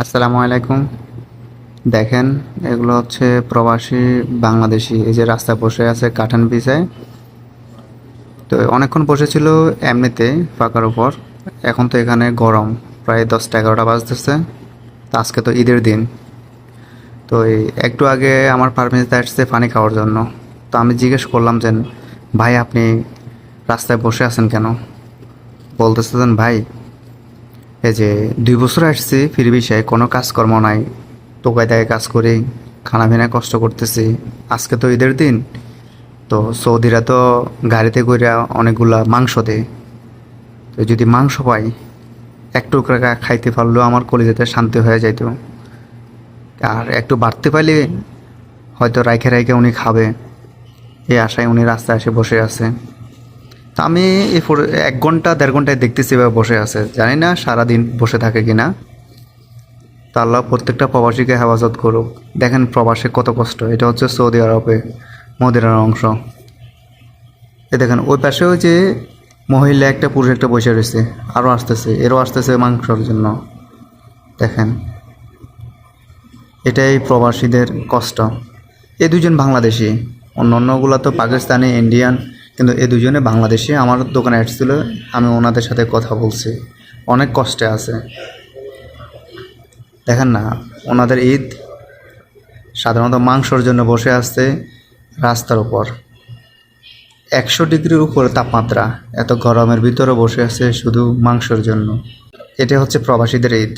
আসসালামু আলাইকুম। দেখেন, এগুলো হচ্ছে প্রবাসী বাংলাদেশি। এই যে রাস্তায় বসে আছে কাঠান পিছায় তো অনেকক্ষণ বসেছিল এমনিতে ফাঁকার উপর। এখন তো এখানে গরম, প্রায় দশটা এগারোটা বাজতেছে। তো আজকে তো ঈদের দিন। তো এই একটু আগে আমার পারমিশন আসছে পানি খাওয়ার জন্য। তো আমি জিজ্ঞেস করলাম যে, ভাই, আপনি রাস্তায় বসে আছেন কেন? বলতেছেন ভাই এই যে দুই বছর আসছি ফির বিষয়ে, কোনো কাজকর্ম নাই। টোকায় দায় কাজ করি খানা পিনা কষ্ট করতেছি। আজকে তো ঈদের দিন। তো সৌদিরা তো গাড়িতে করে অনেকগুলা মাংস দেয়। তো যদি মাংস পাই, এক টুকরা খাইতে পারলেও আমার কলিজাতে শান্তি হয়ে যাইত। আর একটু বাড়তে পারলে হয়তো রাইখে রাইখে উনি খাবে। এই আশায় উনি রাস্তায় এসে বসে আছে। আমি এই এক ঘণ্টা, দেড় ঘন্টায় দেখতেছি এভাবে বসে আছে। জানি না সারাদিন বসে থাকে কিনা। তা আল্লাহ প্রত্যেকটা প্রবাসীকে হেফাজত করুক। দেখেন প্রবাসে কত কষ্ট। এটা হচ্ছে সৌদি আরবে, মদিনার অংশ। এ দেখেন, ওই পাশেও যে মহিলা একটা পুরুষ একটা বসে রয়েছে। আরও আসতেছে, এরও আসতেছে মাংসর জন্য। দেখেন, এটাই প্রবাসীদের কষ্ট। এই দুজন বাংলাদেশি। অন্য অন্যগুলো তো পাকিস্তানি, ইন্ডিয়ান। কিন্তু এ দুজনে বাংলাদেশে আমার দোকানে আসছিল, আমি ওনাদের সাথে কথা বলছি। অনেক কষ্টে আছে। দেখেন না, ওনাদের ঈদ সাধারণত মাংসর জন্য বসে আসছে রাস্তার উপর। একশো ডিগ্রির উপর তাপমাত্রা, এত গরমের ভিতরে বসে আছে শুধু মাংসর জন্য। এটা হচ্ছে প্রবাসীদের ঈদ।